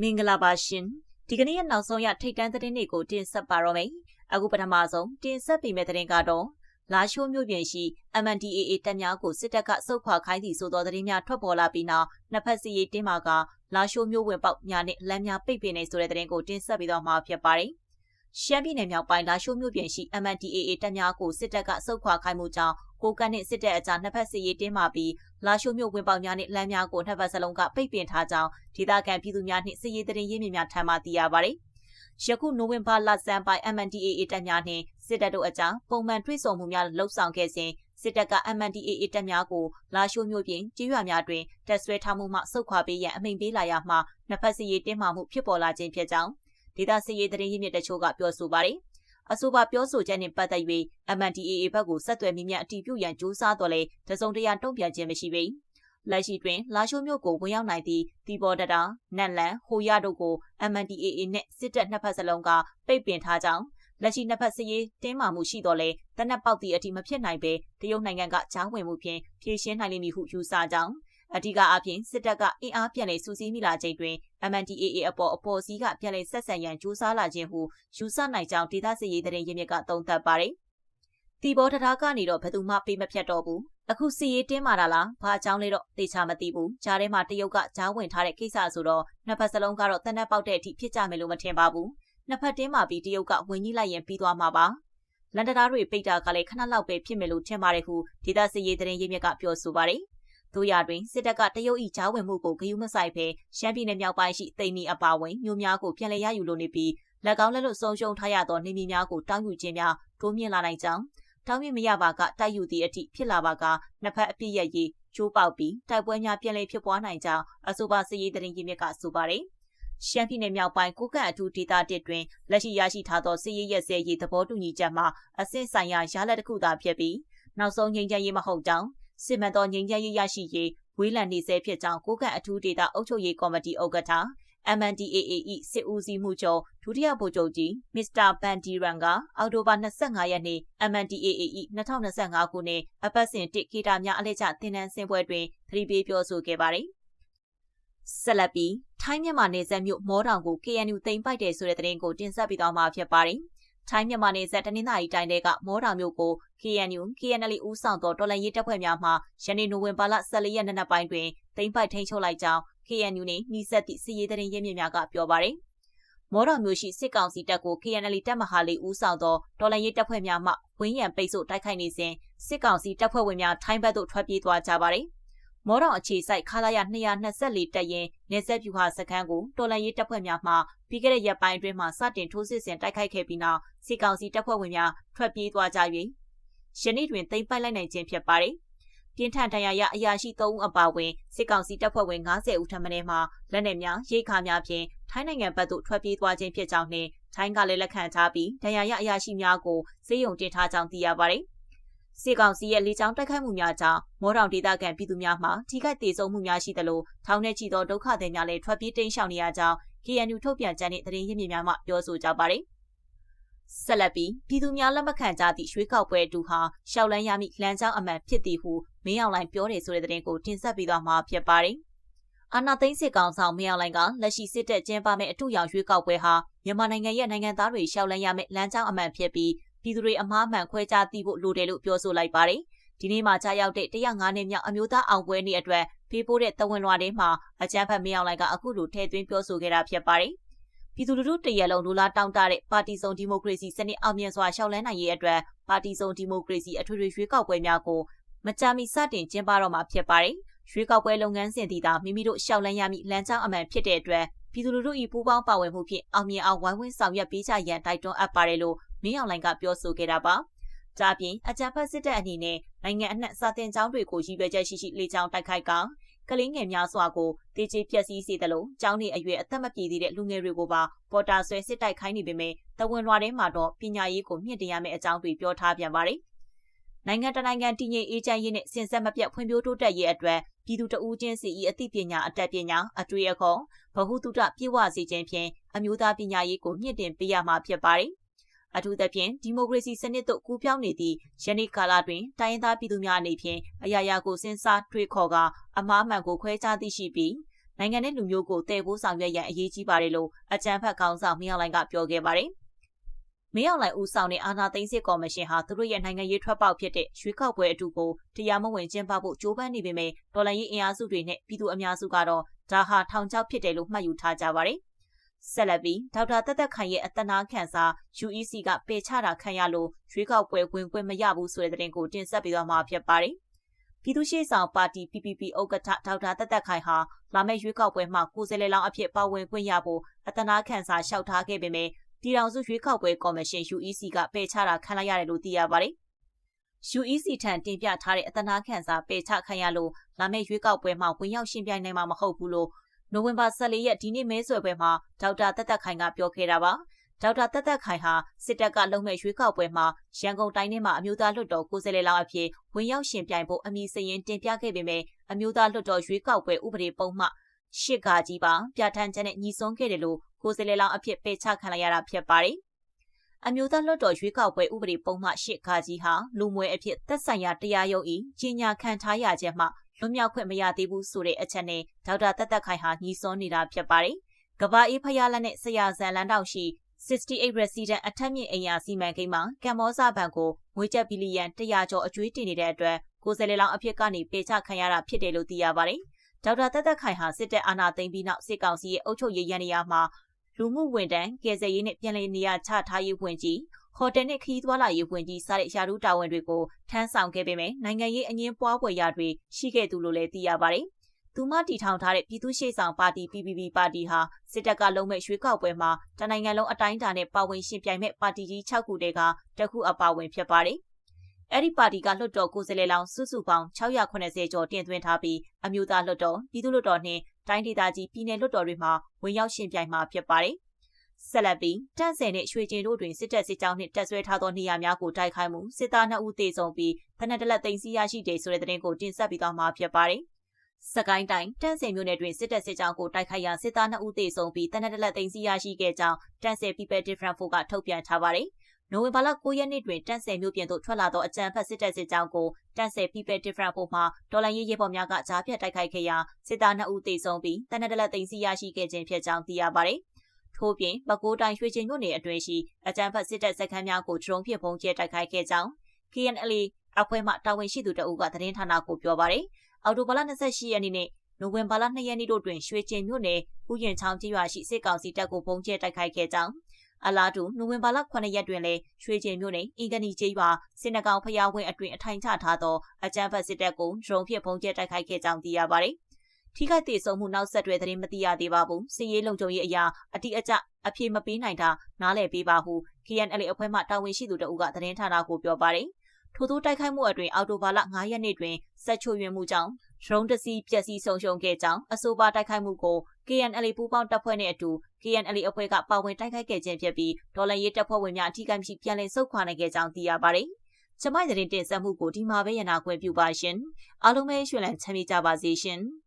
မင်္ဂလာပါရှင်ဒီကနေ့ရဲ့နောက်ဆုံးရထိတ်တန့်သတင်းတွေကိုတင်ဆက်ပါတော့မယ်အခုပထမဆုံးတင်ဆက်ပေးမယ့်သတင်းကတော့လာရှိုးမြို့ပြင်ရှိ MNDAA တပ်များကိုစစ်တပ်ကစုပ်ခွာခိုင်းသည့်ဆိုသောသတင်းများထွက်ပေါ်လာပြီးနောက်နှစ်ဖက်စီရေးတင်းမာကလာရှိုးမြို့ဝင်ပေါက်များနဲ့လမ်းများပိတ်ပင်နေဆိုတဲ့သတင်းကိုတင်ဆက်ပြီးတော့မှာဖြစ်ပါတယ် ရှမ်းပြည်နယ်မြောက်ပိုင်းလာရှိုးမြို့ပြင်ရှိ MNDAA တပ်များကိုစစ်တပ်ကစုပ်ခွာခိုင်းမှုကြောင့်ကိုကန့်နဲ့စစ်တပ်အကြားနှစ်ဖက်စစ်ရေးတင်းမာပြီးလာရှိုးမြို့ဝင်ပေါက်များနဲ့လမ်းများကိုနှစ်ဖက်စလုံးကပိတ်ပင်ထားကြောင်းဒေသခံပြည်သူများနှင့်စစ်ရေးတရင်ရင်းမြစ်များထံမှသိရပါတယ်။ယခုနိုဝင်ဘာလဆန်းပိုင်း MNDAA တပ်များနှင့်စစ်တပ်တို့အကြားပုံမှန်တွေ့ဆုံမှုများလှုပ်ဆောင်ခဲ့စဉ်စစ်တပ်က MNDAA တပ်များကိုလာရှိုးမြို့ပြင်ကြေးရွာများတွင်တပ်ဆွဲထားမှုမှစုခွာပေးရန်အမိန့်ပေးလာရမှနှစ်ဖက်စစ်ရေးတင်းမာမှုဖြစ်ပေါ်လာခြင်းဖြစ်ကြောင်း ဒေသစစ်ရေးတရင်ရင်းမြစ်တချို့ကပြောဆိုပါတယ်။အဆိုပါပြောဆိုချက်နှင့်ပတ်သက်၍ MNDAA ဘက်ကိုဆက်သွယ်မိမြအတီးပြုရန်ကြိုးစားတော်လဲတစုံတရာတုံ့ပြန်ခြင်းမရှိပေ။လက်ရှိတွင်လာရှိုးမြို့ကိုဝင်ရောက်နိုင်သည့်တီဘော်တတာနက်လန်ဟိုရတို့ကို MNDAA နှင့်စစ်တပ်နှစ်ဖက်စလုံးကပိတ်ပင်ထားကြောင်းလက်ရှိနှစ်ဖက်စရေးတင်းမာမှုရှိတော်လဲတနက်ပေါက်သည့်အထိမဖြစ်နိုင်ပဲတရုတ်နိုင်ငံကကြားဝင်မှုဖြင့်ဖြေရှင်းနိုင်လိမ့်မည်ဟုယူဆကြောင်း အဓိကအပြင်စစ်တပ်ကအင်အားပြန်လည်စုစည်းမိလာချိန်တွင် MNDAA အပေါ်အပေါ်စီးကပြန်လည်ဆက်ဆံရန်ကြိုးစားလာခြင်းဟုယူဆနိုင်ကြောင်းဒေသစစ်ရေးသတင်းရင်းမြစ်ကသုံးသပ်ပါတယ်။တီဘောထထားကနေတော့ဘယ်သူမှပေးမဖြတ်တော့ဘူး။အခုစီရေးတင်းမာတာလား။ဘာအကြောင်းလဲတော့သိချမသိဘူး။ဂျားထဲမှာတရုတ်ကဂျားဝင်ထားတဲ့ကိစ္စဆိုတော့နှစ်ဖက်စလုံးကတော့တနက်ပေါက်တဲ့အထိဖြစ်ကြမယ်လို့မထင်ပါဘူး။နှစ်ဖက်တင်းမာပြီးတရုတ်ကဝင်ကြီးလိုက်ရင်ပြီးသွားမှာပါ။လန်ဒတာတွေပိတ်တာကလည်းခဏလောက်ပဲဖြစ်မယ်လို့ထင်ပါတယ်ဟုဒေသစစ်ရေးသတင်းရင်းမြစ်ကပြောဆိုပါတယ်။ တို့ရတွင်စစ်တပ်ကတရုတ်၏ဂျားဝင်မှုကိုဂရုမစိုက်ဘဲရှမ်းပြည်နယ်မြောက်ပိုင်းရှိသိန်းနီအပါဝင်မြို့များကိုပြန်လည်ရယူလိုနေပြီးလက်ကောင်းလက်လွတ်ဆုံးရှုံးထားရသောနေမြေများကိုတောင်းယူခြင်းများတိုးမြင့်လာနိုင်ကြောင်းတောင်းမြင့်မရပါကတိုက်ယူသည့်အထိဖြစ်လာပါကနှစ်ဖက်အပြစ်ရရေးချိုးပေါက်ပြီးတိုက်ပွဲများပြန်လည်ဖြစ်ပွားနိုင်ကြောင်းအဆိုပါစစ်ရေးတရင်ကြီးမြစ်ကဆိုပါတယ်ရှမ်းပြည်နယ်မြောက်ပိုင်းကိုကန့်အထူးဒေသတစ်တွင်လက်ရှိရရှိထားသောစစ်ရေးရဲစဲရေးသဘောတူညီချက်မှာအဆင့်ဆိုင်ရာရလဒ်တစ်ခုသာဖြစ်ပြီးနောက်ဆုံးငြိမ်းချမ်းရေးမဟုတ်ကြောင်း စစ်မှန်သောငြိမ်းချမ်းရေးရရှိရေးဝေးလံနေဆဲဖြစ်ကြောင်းကိုကအထူးဒေတာအုပ်ချုပ်ရေးကော်မတီဥက္ကဋ္ဌ MNDAA စစ်ဦးစီးမှုချုပ်ဒုတိယဗိုလ်ချုပ်ကြီးမစ္စတာဘန်ဒီရန်ကအောက်တိုဘာ25ရက်နေ့ MNDAA 2025ခုနှစ်အပတ်စဉ်တစ်ခေတာများအလှည့်ကျတင်နန်းစင်ပွဲတွင်သတိပေးပြောဆိုခဲ့ပါတယ်။ဆက်လက်ပြီးထိုင်းမြန်မာနယ်စပ်မြို့မောတောင်ကို KNU သိမ်းပိုက်တယ်ဆိုတဲ့သတင်းကိုတင်ဆက်ပေးသွားမှာဖြစ်ပါတယ်။ ထိုင်းမြန်မာနယ်စပ်တနင်္သာရီတိုင်းကမောတာမြို့ကို KNU KNL ဦးဆောင်သောတော်လှန်ရေးတပ်ဖွဲ့များမှယနေ့နိုဝင်ဘာလ14ရက်နေ့နက်ပိုင်းတွင်သိမ်းပိုက်ထိန်းချုပ်လိုက်ကြောင်း KNU နှင့်နှိစက်သည့်စစ်ရေးတရင်ရင်းမြစ်များကပြောပါရယ်မော်တော်မျိုးရှိစစ်ကောင်စီတပ်ကို KNL တပ်မဟာလေးဦးဆောင်သောတော်လှန်ရေးတပ်ဖွဲ့များမှဝင်းရံပိတ်ဆို့တိုက်ခိုက်နေစဉ်စစ်ကောင်စီတပ်ဖွဲ့ဝင်များထိုင်းဘက်သို့ထွက်ပြေးသွားကြပါရယ် မော်တော်အခြေစိုက်ခလာရ224တပ်ရင်နေဆက်ပြူဟာစခန်းကိုတော်လန်ရေးတပ်ဖွဲ့များမှပြီးခဲ့တဲ့ရက်ပိုင်းအတွင်းမှာစတင်ထိုးစစ်ဆင်တိုက်ခိုက်ခဲ့ပြီးနောက်စစ်ကောင်စီတပ်ဖွဲ့ဝင်များထွက်ပြေးသွားကြ၍ယနေ့တွင်သိမ်းပိုက်လိုက်နိုင်ခြင်းဖြစ်ပါတယ်။ပြင်းထန်ဒဏ်ရာရအရာရှိ3ဦးအပါအဝင်စစ်ကောင်စီတပ်ဖွဲ့ဝင်90ဦးထပ်မံမှလက်နက်များရိတ်ခါများဖြင့်ထိုင်းနိုင်ငံဘက်သို့ထွက်ပြေးသွားခြင်းဖြစ်ကြောင်းနှင့်ထိုင်းကလည်းလက်ခံထားပြီးဒဏ်ရာရအရာရှိများကိုစေယုံတင်ထားကြောင်းသိရပါတယ်။ စစ်ကောင်စီရဲ့လေကြောင်းတိုက်ခိုက်မှုများကြောင့်မောတောင်ဒေသခံပြည်သူများမှာထိခိုက်ဒေဆုံးမှုများရှိသလိုထောင်ထဲချီသောဒုက္ခသည်များလည်းထွက်ပြေးတိမ်းရှောင်နေရကြောင်း KNU ထုတ်ပြန်ချက်နဲ့သတင်းရင်းမြစ်များမှပြောဆိုကြပါတယ်။ဆက်လက်ပြီးပြည်သူများလက်မခံကြသည့်ရွှေကောက်ပွဲတူဟာရှောက်လန်းရမည့်လမ်းကြောင်းအမှန်ဖြစ်သည်ဟုမင်းအောင်လှိုင်ပြောတယ်ဆိုတဲ့သတင်းကိုတင်ဆက်ပေးသွားမှာဖြစ်ပါတယ်။အာနာသိန်းစစ်ကောင်ဆောင်မင်းအောင်လှိုင်ကလက်ရှိစစ်တပ်ကျင်းပမဲ့အထူးရောင်ရွှေကောက်ပွဲဟာမြန်မာနိုင်ငံရဲ့နိုင်ငံသားတွေရှောက်လန်းရမယ့်လမ်းကြောင်းအမှန်ဖြစ်ပြီး ပြည်သူတွေအမှားမှန်ခွဲခြားသိဖို့လိုတယ်လို့ပြောဆိုလိုက်ပါတယ်။ဒီနေ့မှာကြားရောက်တဲ့105နှစ်မြောက်အမျိုးသားအောင်ပွဲနေ့အတွက်ဖေးပိုးတဲ့တဝန်လွှာထဲမှာအကြမ်းဖက်မင်းအောင်လှိုင်ကအခုလိုထည့်သွင်းပြောဆိုခဲ့တာဖြစ်ပါတယ်။ပြည်သူလူထုတရက်လုံးလူလာတောင်းတတဲ့ပါတီစုံဒီမိုကရေစီစနစ်အောင်မြင်စွာရှောက်လန်းနိုင်ရေးအတွက်ပါတီစုံဒီမိုကရေစီအထွေထွေရွေးကောက်ပွဲများကိုမကြာမီစတင်ကျင်းပတော့မှာဖြစ်ပါတယ်။ရွေးကောက်ပွဲလုပ်ငန်းစဉ်တည်တာမိမိတို့ရှောက်လန်းရမည့်လမ်းကြောင်းအမှန်ဖြစ်တဲ့အတွက်ပြည်သူလူထု၏ပူးပေါင်းပါဝင်မှုဖြင့်အောင်မြင်အောင်ဝိုင်းဝန်းဆောင်ရွက်ပေးကြရန်တိုက်တွန်းအပ်ပါတယ်လို့ မင်းအောင်လှိုင်ကပြောဆိုခဲ့တာပါ။ဒါပြင်အကြံဖတ်စစ်တပ်အနေနဲ့နိုင်ငံအနှံ့စာတင်ကျောင်းတွေကိုရည်ရွယ်ချက်ရှိရှိလေကြောင်းတိုက်ခိုက်ကကလေးငယ်များစွာကိုတေချေပြက်စီးစေတယ်လို့ကျောင်းနေအရွယ်အသက်မပြည့်သေးတဲ့လူငယ်တွေကိုပါပေါ်တာဆွဲစစ်တိုက်ခိုင်းနေပေမဲ့တဝန်လွှာထဲမှာတော့ပညာရေးကိုမြင့်တင်ရမယ့်အကြောင်းတွေပြောထားပြန်ပါတယ်။နိုင်ငံတနိုင်ငံတည်ငြိမ်အေးချမ်းရေးနဲ့စင်ဆက်မပြတ်ဖွံ့ဖြိုးတိုးတက်ရေးအတွက်ပြည်သူတဦးချင်းစီ၏အသိပညာအတတ်ပညာအတွေ့အခေါ်ဗဟုသုတပြည့်ဝစေခြင်းဖြင့်အမျိုးသားပညာရေးကိုမြင့်တင်ပေးရမှာဖြစ်ပါတယ်။ အထူးသဖြင့်ဒီမိုကရေစီစနစ်သို့ကူးပြောင်းနေသည့်ယနေ့ကာလတွင်တိုင်းရင်းသားပြည်သူများအနေဖြင့်အရာရာကိုစဉ်းစားတွေးခေါ်ကာအမားမှန်ကိုခွဲခြားသိရှိပြီးနိုင်ငံနဲ့လူမျိုးကိုတည်ဖို့ဆောင်ရွက်ရန်အရေးကြီးပါတယ်လို့အကြံဖတ်ကောင်းဆောင်မင်းအောင်လှိုင်ကပြောခဲ့ပါတယ်။မင်းအောင်လှိုင်ဦးဆောင်တဲ့အာဏာသိမ်းစစ်ကော်မရှင်ဟာသူတို့ရဲ့နိုင်ငံရေးထွက်ပေါက်ဖြစ်တဲ့ရွေးကောက်ပွဲအတူကိုတရားမဝင်ကျင်းပဖို့ကြိုးပမ်းနေပေမဲ့ဒေါ်လာရေးအင်အားစုတွေနဲ့ပြည်သူအများစုကတော့ဒါဟာထောင်ချောက်ဖြစ်တယ်လို့မှတ်ယူထားကြပါတယ်။ ဆက်လက်ပြီးဒေါက်တာတက်တက်ခိုင်ရဲ့အတနာခံစာ UEC ကပယ်ချတာခံရလို့ရွေးကောက်ပွဲဝင်ခွင့်မရဘူးဆိုတဲ့သတင်းကိုတင်ဆက်ပေးသွားမှာဖြစ်ပါတယ်။ပြည်သူ့ရှေ့ဆောင်ပါတီ PPP ဥက္ကဋ္ဌဒေါက်တာတက်တက်ခိုင်ဟာလာမယ့်ရွေးကောက်ပွဲမှာကိုယ်စားလှယ်လောင်းအဖြစ်ပါဝင်ခွင့်ရဖို့အတနာခံစာလျှောက်ထားခဲ့ပေမဲ့ပြည်ထောင်စုရွေးကောက်ပွဲကော်မရှင် UEC ကပယ်ချတာခံလိုက်ရတယ်လို့သိရပါတယ်။ UEC ထံတင်ပြထားတဲ့အတနာခံစာပယ်ချခံရလို့လာမယ့်ရွေးကောက်ပွဲမှာဝင်ရောက်ရှင်ပြိုင်နိုင်မှာမဟုတ်ဘူးလို့ နိုဝင်ဘာ14ရက်ဒီနေ့မဲဆွယ်ပွဲမှာဒေါက်တာတက်တက်ခိုင်ကပြောခဲ့တာပါဒေါက်တာတက်တက်ခိုင်ဟာစစ်တပ်ကလုံမဲ့ရွေးကောက်ပွဲမှာရန်ကုန်တိုင်းထဲမှာအမျိုးသားလွှတ်တော်ကိုယ်စားလှယ်လောင်းအဖြစ်ဝင်ရောက်ရှင်ပြိုင်ဖို့အမည်စရင်တင်ပြခဲ့ပေမဲ့အမျိုးသားလွှတ်တော်ရွေးကောက်ပွဲဥပဒေပုံမှရှစ်ကကြီးပါပြဋ္ဌာန်းချက်နဲ့ညီဆုံးခဲ့တယ်လို့ကိုယ်စားလှယ်လောင်းအဖြစ်ပယ်ချခံလိုက်ရတာဖြစ်ပါတယ်အမျိုးသားလွှတ်တော်ရွေးကောက်ပွဲဥပဒေပုံမှရှစ်ခါကြီးဟာလူမွဲအဖြစ်သက်ဆိုင်ရာတရားရုံး၏ကြီးညာခံထားရခြင်းမှ လွတ်မြောက်ခွင့်မရသေးဘူးဆိုတဲ့အချက်နဲ့ဒေါက်တာတက်တက်ခိုင်ဟာညီစွန်းနေတာဖြစ်ပါတယ်။ကဘာအေးဖျားလက်နဲ့ဆရာဇန်လန်းတောင်ရှိ68 resident အထက်မြင့်အိမ်ယာစီမံကိန်းမှာကမ္ဘောဇဘဏ်ကိုငွေကျပ်ဘီလီယံ100ကျော်အကျွေးတင်နေတဲ့အတွက်ကိုယ်စားလှယ်လောင်းအဖြစ်ကနေပေချခံရတာဖြစ်တယ်လို့သိရပါတယ်။ဒေါက်တာတက်တက်ခိုင်ဟာစစ်တပ်အာဏာသိမ်းပြီးနောက်စစ်ကောင်စီရဲ့အုပ်ချုပ်ရေးရန်နေရာမှာလူမှုဝန်ထမ်းကယ်ဆယ်ရေးနဲ့ပြည်လည်နေရာချထားရေးဝန်ကြီး ဟိုတယ်နဲ့ခီးသွွာလာရေးဝန်ကြီးစတဲ့ရာထူးတာဝန်တွေကိုထမ်းဆောင်ခဲ့ပေမဲ့နိုင်ငံရေးအငင်းပွားပွဲရာတွေရှိခဲ့သူလို့လည်းသိရပါတယ်။သူမတီထောင်ထားတဲ့ပြည်သူ့ရှေ့ဆောင်ပါတီ PPP ပါတီဟာစစ်တပ်ကလုံးမဲ့ရွှေကောက်ပွဲမှာတနိုင်ငံလုံးအတိုင်းအတာနဲ့ပါဝင်ရှင်ပြိုင်မဲ့ပါတီကြီး6ခုတည်းကတခုအပါဝင်ဖြစ်ပါတယ်။အဲ့ဒီပါတီကလွှတ်တော်ကိုယ်စားလှယ်လောင်းစုစုပေါင်း680ကျော်တင်သွင်းထားပြီးအမျိုးသားလွှတ်တော်ပြည်သူ့လွှတ်တော်နှင့်တိုင်းဒေသကြီးပြည်내လွှတ်တော်တွေမှာဝင်ရောက်ရှင်ပြိုင်မှာဖြစ်ပါတယ် ဆက်လက်ပြီးတန့်ဆယ်နှင့်ရွှေကျင်တို့တွင်စစ်တပ်စစ်ကြောင်းနှင့်တပ်ဆွဲထားသောနေရာများကိုတိုက်ခိုက်မှုစစ်သား2ဦးသေဆုံးပြီးဖနက်တလက်သိမ်းဆီးရရှိတယ်ဆိုတဲ့သတင်းကိုတင်ဆက်ပြီးသွားမှာဖြစ်ပါတယ်။စကိုင်းတိုင်းတန့်ဆယ်မြို့နယ်တွင်စစ်တပ်စစ်ကြောင်းကိုတိုက်ခိုက်ရာစစ်သား2ဦးသေဆုံးပြီးတနက်တလက်သိမ်းဆီးရရှိခဲ့ကြောင်းတန့်ဆယ် People Different Force ကထုတ်ပြန်ထားပါတယ်။နိုဝင်ဘာလ9ရက်နေ့တွင်တန့်ဆယ်မြို့ပြင်သို့ထွက်လာသောအကြမ်းဖက်စစ်တပ်စစ်ကြောင်းကိုတန့်ဆယ် People Different Force မှဒေါ်လာရေးရဲဘော်များကကြားဖြတ်တိုက်ခိုက်ခဲ့ရာစစ်သား2ဦးသေဆုံးပြီးတနက်တလက်သိမ်းဆီးရရှိခဲ့ခြင်းဖြစ်ကြောင်းသိရပါတယ်။ ထို့ပြင်ပဲခူးတိုင်းရွှေကျင်မြို့နယ်အတွင်းရှိအကြမ်းဖက်စစ်တပ်စခန်းများကိုဒရုန်းဖြင့်ပုံကျဲတိုက်ခိုက်ခဲ့ကြောင်း KNL အဖွဲ့မှတာဝန်ရှိသူတအုပ်ကသတင်းဌာနကိုပြောပါရယ်အော်တိုဘာလ28ရက်နေ့နဲ့နိုဝင်ဘာလ2ရက်နေ့တို့တွင်ရွှေကျင်မြို့နယ်ဥယျာဉ်ချောင်းကျေးရွာရှိစစ်ကောင်စီတပ်ကိုပုံကျဲတိုက်ခိုက်ခဲ့ကြောင်းအလားတူနိုဝင်ဘာလ9ရက်တွင်လည်းရွှေကျင်မြို့နယ်အင်ကနီကျေးရွာစင်နကောင်ဖျားဝင်းအတွင်အထိုင်ချထားသောအကြမ်းဖက်စစ်တပ်ကိုဒရုန်းဖြင့်ပုံကျဲတိုက်ခိုက်ခဲ့ကြောင်းသိရပါရယ် ထိခိုက်ဒေဆုံးမှုနောက်ဆက်တွဲသတင်းမသိရသေးပါဘူး။စီရေးလုံခြုံရေးအရာအတိအကျအပြေမပေးနိုင်တာနားလည်ပေးပါဟု KNL အဖွဲ့မှတာဝန်ရှိသူတဦးကသတင်းဌာနကိုပြောပါတယ်။ထို့သောတိုက်ခိုက်မှုအတွင်အော်တိုဘာလ9ရက်နေ့တွင်စက်ချိုရွင်မှုကြောင့်ဒရုန်းတစီပျက်စီးဆုံးရှုံးခဲ့ကြောင်းအဆိုပါတိုက်ခိုက်မှုကို KNL ပူးပေါင်းတပ်ဖွဲ့နဲ့အတူ KNL အဖွဲ့ကပါဝင်တိုက်ခိုက်ခဲ့ခြင်းဖြစ်ပြီးဒေါ်လာရေးတပ်ဖွဲ့ဝင်များအထူးကမရှိပြန်လည်ဆုတ်ခွာနိုင်ခဲ့ကြောင်းသိရပါတယ်။ကျမရဲ့တင်ဆက်မှုကိုဒီမှာပဲရနာခွင့်ပြုပါရှင်။အားလုံးပဲရွှင်လန်းချမ်းမြေ့ကြပါစေရှင်။